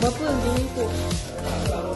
몇 분 밀고